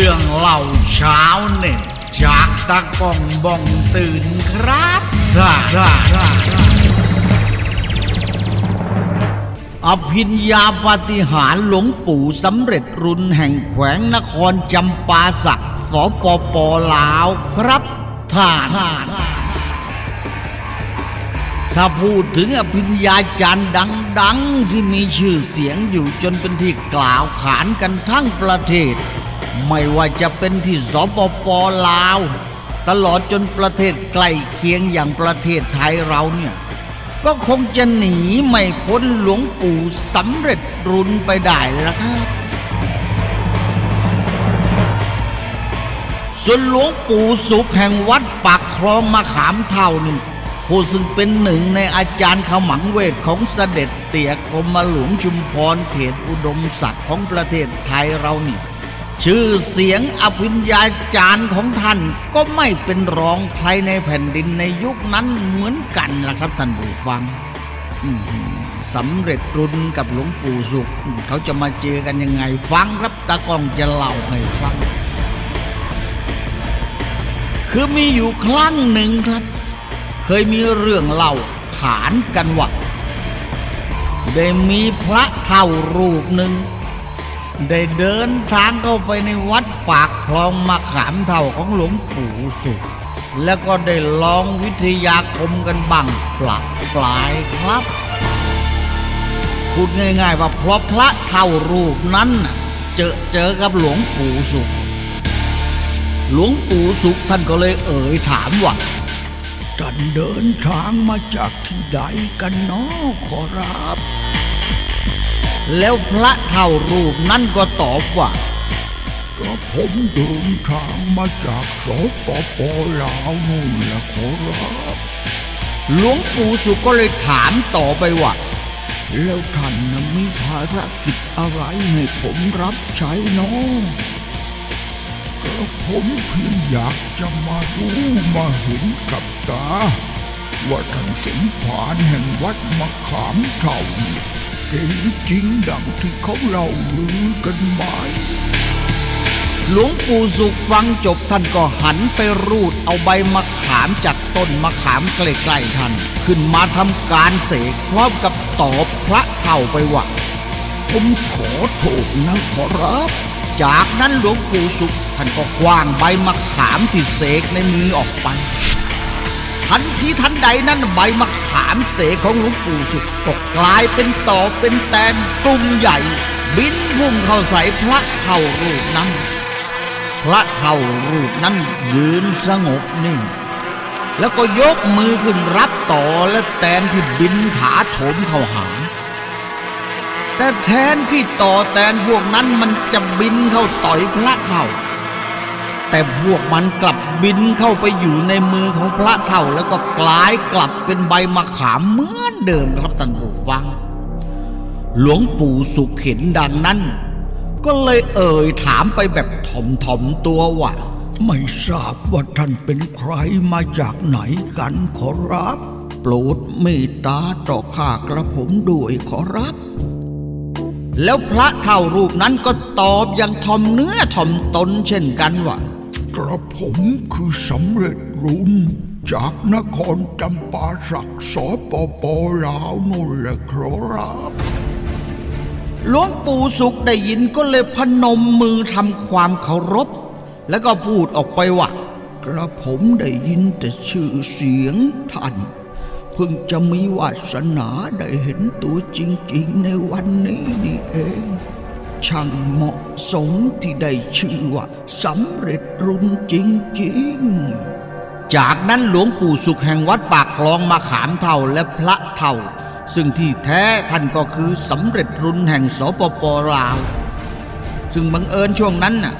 รื่องเล่าเช้าเน็ตจากตะกองบ้องตื่นครับท่าท่าท่าอภิญญาปาฏิหารหลวงปู่สำเร็จรุนแห่งแขวงนครจำปาสักสปปลาวครับท่าท่าถ้าพูดถึงอภิญญาจารย์ดัง ๆ ที่มีชื่อเสียงอยู่จนเป็นที่กล่าวขานกันทั้งประเทศ ไม่ว่าจะเป็นที่สปปลาว ตลอดจนประเทศใกล้เคียงอย่างประเทศไทยเราเนี่ยก็คงจะหนีไม่พ้นหลวงปู่สำเร็จรุนไปได้แล้วครับส่วนหลวงปู่สุขแห่งวัดปากคลองมะขามเท่านี่ผู้ซึ่งเป็นหนึ่งในอาจารย์ขมังเวทของเสด็จเตี่ยกรมหลวงชุมพรเขตอุดมศักดิ์ของประเทศไทยเรานี่ ชื่อเสียงอภิญญาจารย์ของท่านก็ไม่เป็นรองใครในแผ่นดินในยุคนั้นเหมือนกันล่ะครับท่านผู้ฟังสำเร็จรุนกับหลวงปู่สุข เขาจะมาเจอกันยังไงฟังครับตากองจะเล่าให้ฟัง คือมีอยู่ครั้งหนึ่งครับ เคยมีเรื่องเล่าขานกันว่าได้มีพระเท่ารูปหนึ่ง ได้เดินทางเข้าไปในวัดปากคลองมะขามเท่าของหลวงปู่สุข แล้วก็ได้ลองวิทยาคมกันบ้างปลักปลายครับ พูดง่ายๆว่าเพราะพระเท่ารูปนั้นเจอเจอกับหลวงปู่สุข หลวงปู่สุขท่านก็เลยเอ่ยถามว่าท่านเดินทางมาจากที่ใดกันเนาะขอรับ แล้วพระเท่ารูปนั้นก็ตอบว่าก็ผมเดินทางมาจากสปปลาวนู่นแหละขอรับหลวงปู่สุขก็เลยถามต่อไปว่าแล้วท่านนะมีภารกิจอะไรให้ผมรับใช้เนาะก็ผมเพียงอยากจะมารู้มาเห็นกับตา ว่าท่านสมภารแห่งวัดมะขามเท่า เนี่ยเก่งจริงดังที่เขาเล่าลือกันไหมหลวงปู่สุขฟังจบท่านก็หันไปรูดเอาใบมะขามจากต้นมะขามใกล้ๆท่านขึ้นมาทำการเสกพร้อมกับตอบพระเท่าไปว่าผมขอโทษนะขอรับ จากนั้นหลวงปู่สุขท่านก็คว้างใบมะขามที่เสกในมือออกไป ทันทีทันใดนั้นใบมะขามเสกของหลวงปู่สุขก็กลายเป็นต่อเป็นแตนกลุ่มใหญ่ บินพุ่งเข้าใส่พระเท่ารูปนั้น พระเท่ารูปนั้นยืนสงบนิ่ง แล้วก็ยกมือขึ้นรับต่อและแตนที่บินถาโถมเข้าหาแต่แทนที่ต่อแตนพวกนั้นมันจะบินเข้าต่อยพระเท่า แต่พวกมันกลับบินเข้าไปอยู่ในมือของพระเท่าแล้วก็กลายกลับเป็นใบมะขามเหมือนเดิมครับท่านผู้ฟัง หลวงปู่สุขเห็นดังนั้น ก็เลยเอ่ยถามไปแบบถ่อมๆตัวว่าไม่ทราบว่าท่านเป็นใครมาจากไหนกันขอรับ โปรดเมตตาต่อข้ากระผมด้วยขอรับ แล้วพระเท่ารูปนั้นก็ตอบอย่างถ่อมเนื้อถ่อมตนเช่นกันว่า กระผมคือสำเร็จรุ่นจากนครจำปาสักสปปลาวนู่นแหละขอรับหลวงปู่สุขได้ยินก็เลยพนมมือทำความเคารพ แล้วก็พูดออกไปว่ากระผมได้ยินแต่ชื่อเสียงท่านเพิ่งจะมีวาสนาได้เห็นตัวจริง ๆ ในวันนี้นี่เอง ช่างเหมาะสมที่ได้ชื่อว่าสำเร็จรุ่นจริงๆ จากนั้นหลวงปู่สุขแห่งวัดปากคลองมาขามเท่าและพระเท่า ซึ่งที่แท้ท่านก็คือสำเร็จรุนแห่งสปปลาว ซึ่งบังเอิญช่วงนั้นน่ะ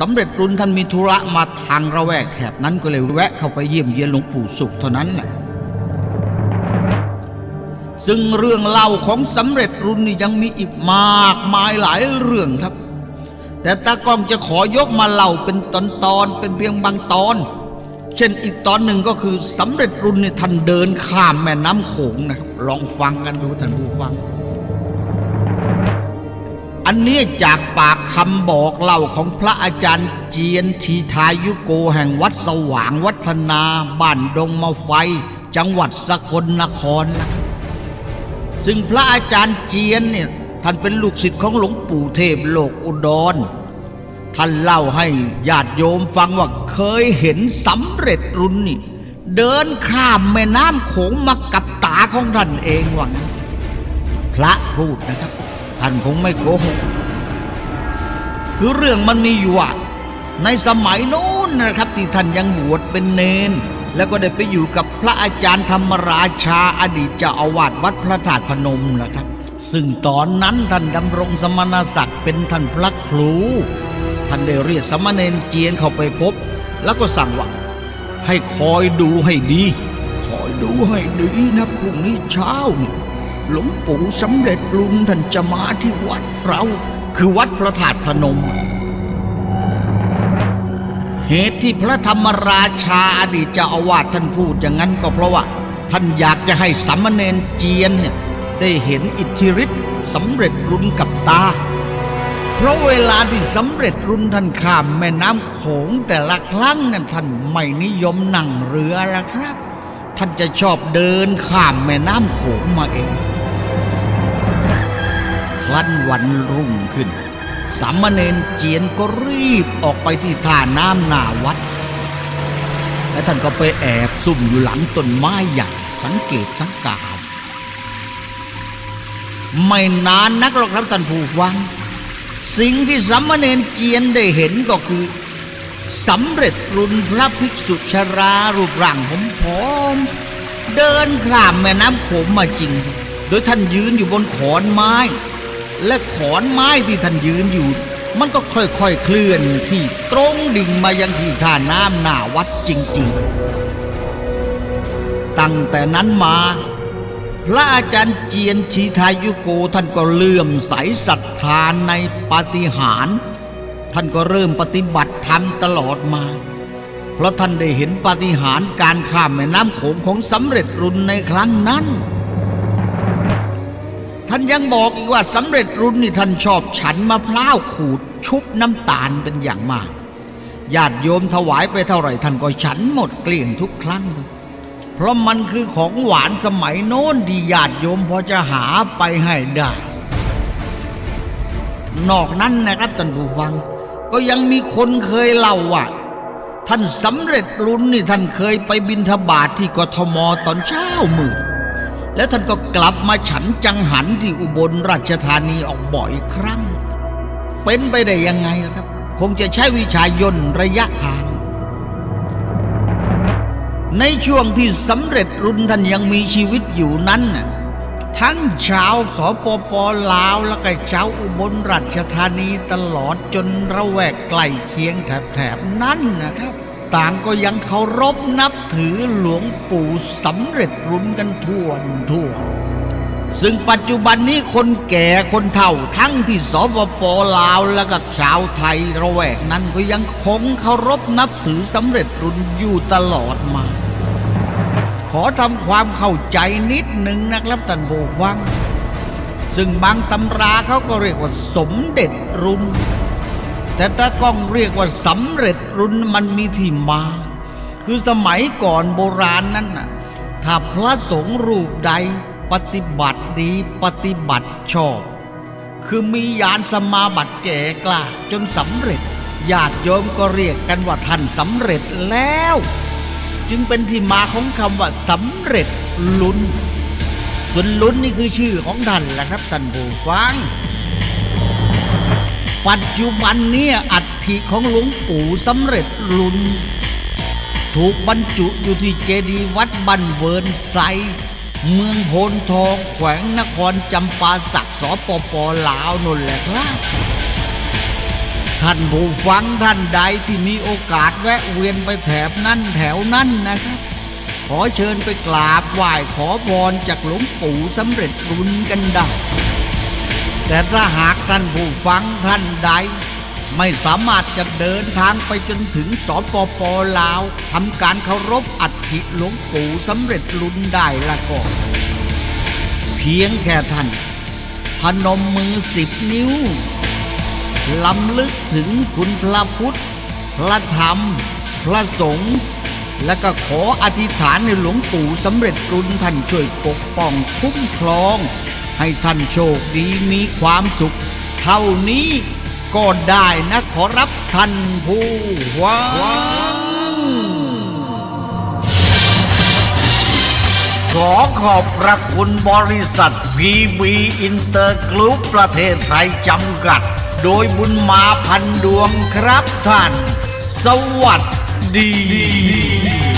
สำเร็จรุนท่านมีธุระมาทางระแวกแถบนั้นก็เลยแวะเข้าไปเยี่ยมเยียนหลวงปู่สุขเท่านั้นแหละ ซึ่งเรื่องเล่าของสำเร็จรุนนี่ยังมีอีกมากมายหลายเรื่องครับ แต่ตากล้องจะขอยกมาเล่าเป็นตอนตอนๆเป็นเพียงบางตอน เช่นอีกตอนหนึ่งก็คือสำเร็จรุนเนี่ยท่านเดินข้ามแม่น้ำโขงนะครับ ลองฟังกันดูท่านผู้ฟัง อันนี้จากปากคำบอกเล่าของพระอาจารย์เจียนทีทายุโกแห่งวัดสว่างวัฒนา บ้านดงมาไฟ จังหวัดสกลนครนะ ซึ่งพระอาจารย์เจียนเนี่ยท่านเป็นลูกศิษย์ของหลวงปู่เทพโลกอุดร ท่านเล่าให้ญาติโยมฟังว่าเคยเห็นสำเร็จรุนนี่ เดินข้ามแม่น้ำโขงมากับตาของท่านเองว่างั้นพระพูดนะครับ ท่านคงไม่โกหกคือเรื่องมันมีอยู่ว่าในสมัยโน้นนะครับที่ท่านยังบวชเป็นเนน แล้วก็ได้ไปอยู่กับพระอาจารย์ธรรมราชาอดีตเจ้าอาวาสวัดพระธาตุพนมนะครับ ซึ่งตอนนั้นท่านดำรงสมณศักดิ์เป็นท่านพระครู ท่านได้เรียกสมณเณรเจียนเข้าไปพบ แล้วก็สั่งว่าให้คอยดูให้ดี คอยดูให้ดีนะพรุ่งนี้เช้านี่หลวงปู่สำเร็จลุงท่านจะมาที่วัดเรา คือวัดพระธาตุพนม เหตุที่พระธรรมราชาอดีตเจ้าอาวาสท่านพูดอย่างนั้นก็เพราะว่า ท่านอยากจะให้สามเณรเจียนเนี่ยได้เห็นอิทธิฤทธิ์สำเร็จรุนกับตา เพราะเวลาที่สำเร็จรุนท่านข้ามแม่น้ำโขงแต่ละครั้งนั้นท่านไม่นิยมนั่งเรือละครับ ท่านจะชอบเดินข้ามแม่น้ำโขงมาเองพลันวันรุ่งขึ้น สามเณรเจียนก็รีบออกไปที่ท่าน้ำหน้าวัด และท่านก็ไปแอบซุ่มอยู่หลังต้นไม้ใหญ่สังเกตสังกาไม่นานนักหรอกครับท่านผู้ฟัง สิ่งที่สามมาเณรเจียนได้เห็นก็คือสำเร็จรุนพระภิกษุชรารูปร่างผมผอม เดินข้ามแม่น้ำโขงมาจริง โดยท่านยืนอยู่บนขอนไม้ และขอนไม้ที่ท่านยืนอยู่ มันก็ค่อยๆเคลื่อนที่ตรงดิ่งมายังที่ท่าน้ำหน้าวัดจริงๆ ตั้งแต่นั้นมาพระอาจารย์เจียนทีทายุโกท่านก็เลื่อมใสศรัทธานในปาฏิหาริย์ท่านก็เริ่มปฏิบัติธรรมตลอดมา เพราะท่านได้เห็นปาฏิหาริย์การข้ามแม่น้ำโขงของสำเร็จรุนในครั้งนั้น ท่านยังบอกอีกว่าสำเร็จรุนนี่ท่านชอบฉันมะพร้าวขูดชุบน้ำตาลเป็นอย่างมากญาติโยมถวายไปเท่าไหร่ท่านก็ฉันหมดเกลี้ยงทุกครั้งเลยเพราะมันคือของหวานสมัยโน้นที่ญาติโยมพอจะหาไปให้ได้ นอกนั้นนะครับท่านผู้ฟัง ก็ยังมีคนเคยเล่าว่าท่านสำเร็จรุนนี่ท่านเคยไปบินทบาทที่กทมตอนเช้ามืด แล้วท่านก็กลับมาฉันจังหันที่อุบลราชธานีออกบ่อยครั้ง เป็นไปได้ยังไงล่ะครับ คงจะใช้วิชายนระยะทาง ในช่วงที่สำเร็จรุ่นท่านยังมีชีวิตอยู่นั้นน่ะทั้งชาวสปปลาวและก็ชาวอุบลราชธานีตลอดจนระแวกใกล้เคียงแถบๆนั้นนะครับ ต่างก็ยังเคารพนับถือหลวงปู่สำเร็จรุนกันทั่วทั่ว ซึ่งปัจจุบันนี้คนแก่คนเฒ่าทั้งที่สปปลาวและก็ชาวไทยระแวกนั้นก็ยังคงเคารพนับถือสำเร็จรุนอยู่ตลอดมา ขอทำความเข้าใจนิดหนึ่งนะครับท่านผู้ฟัง ซึ่งบางตำราเขาก็เรียกว่าสมเด็จรุน แต่ถ้าก้องเรียกว่าสำเร็จรุนมันมีที่มา คือสมัยก่อนโบราณนั้นน่ะถ้าพระสงฆ์รูปใดปฏิบัติดีปฏิบัติชอบ คือมียานสมาบัติแก่กล้าจนสำเร็จญาติโยมก็เรียกกันว่าท่านสำเร็จแล้ว จึงเป็นที่มาของคำว่าสำเร็จลุนส่วนลุนนี่คือชื่อของท่านแหละครับท่านผู้ฟัง ปัจจุบันนี่ยอัฐิของหลวงปู่สำเร็จลุน ถูกบรรจุอยู่ที่เจดีย์วัดบันเวิร์นไซ เมืองโพนทองแขวงนครจำปาสักสปปลาวนนแหละครับท่านผู้ฟังท่านใดที่มีโอกาสแวะเวียนไปแถบนั้นแถวนั้นนะครับ ขอเชิญไปกราบไหว้ขอพรจากหลวงปู่สำเร็จรุนกันได้ แต่ถ้าหากท่านผู้ฟังท่านใด ไม่สามารถจะเดินทางไปจนถึงสปปลาวทำการเคารพอัฐิหลวงปู่สำเร็จรุนได้ละก็ เพียงแค่ท่าน พนมมือสิบนิ้วลำลึกถึงคุณพระพุทธ พระธรรม พระสงฆ์และก็ขออธิษฐานในหลวงปู่สำเร็จรุนท่านช่วยปกป้องคุ้มครอง ให้ท่านโชคดีมีความสุข เท่านี้ก็ได้นะขอรับท่านผู้หวังขอขอบพระคุณบริษัท PB อินเตอร์กรุ๊ปประเทศไทยจำกัด โดยบุญมาพันดวงครับท่าน สวัสดี